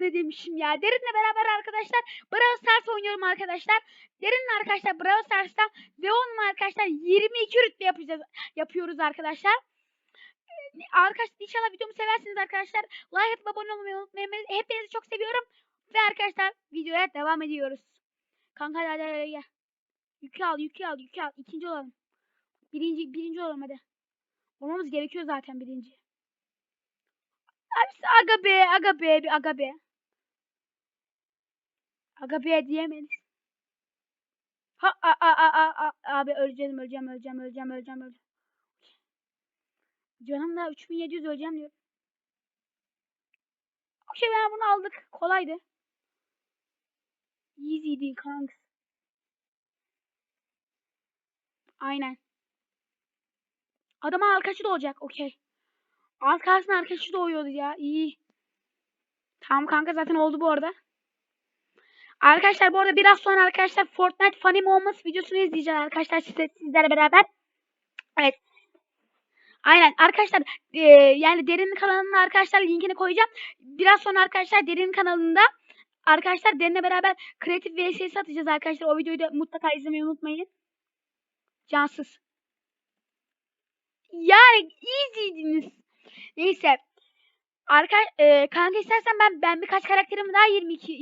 ne demişim ya. Derin'le beraber arkadaşlar Brawl Stars oynuyorum arkadaşlar. Derin'le arkadaşlar Brawl Stars'ta ve onunla arkadaşlar 22 rütbe yapacağız, yapıyoruz arkadaşlar. Arkadaşlar inşallah videomu seversiniz arkadaşlar. Like atıp abone olmayı unutmayın. Hepinizi çok seviyorum. Ve arkadaşlar videoya devam ediyoruz. Kanka hadi, hadi gel. Yükü al yükü al yükü al. İkinci olalım. Birinci, birinci olalım hadi. Olmamız gerekiyor zaten birinci. Abisi aga be aga be bir aga be. Aga be diyemeyiz. Ha a a a a a abi öleceğim öleceğim öleceğim öleceğim öleceğim öleceğim. Canım da 3700 öleceğim diyor. Okey ben bunu aldık. Kolaydı. Easy'di kanks. Aynen. Adama arkadaşı da olacak. Okey. Az kalsın arkadaşı da oluyordu ya. İyi. Tamam kanka zaten oldu bu arada. Arkadaşlar bu arada biraz sonra arkadaşlar Fortnite Funny Moments videosunu izleyeceğiz arkadaşlar size, sizlerle beraber. Evet. Aynen arkadaşlar e, yani Derin'in kanalına arkadaşlar linkini koyacağım. Biraz sonra arkadaşlar Derin'in kanalında arkadaşlar Derin'le beraber kreatif VSS atacağız arkadaşlar. O videoyu da mutlaka izlemeyi unutmayın. Cansız. Yani easy'diniz. Neyse. Arka, e, kanka istersen ben ben birkaç karakterimi daha 22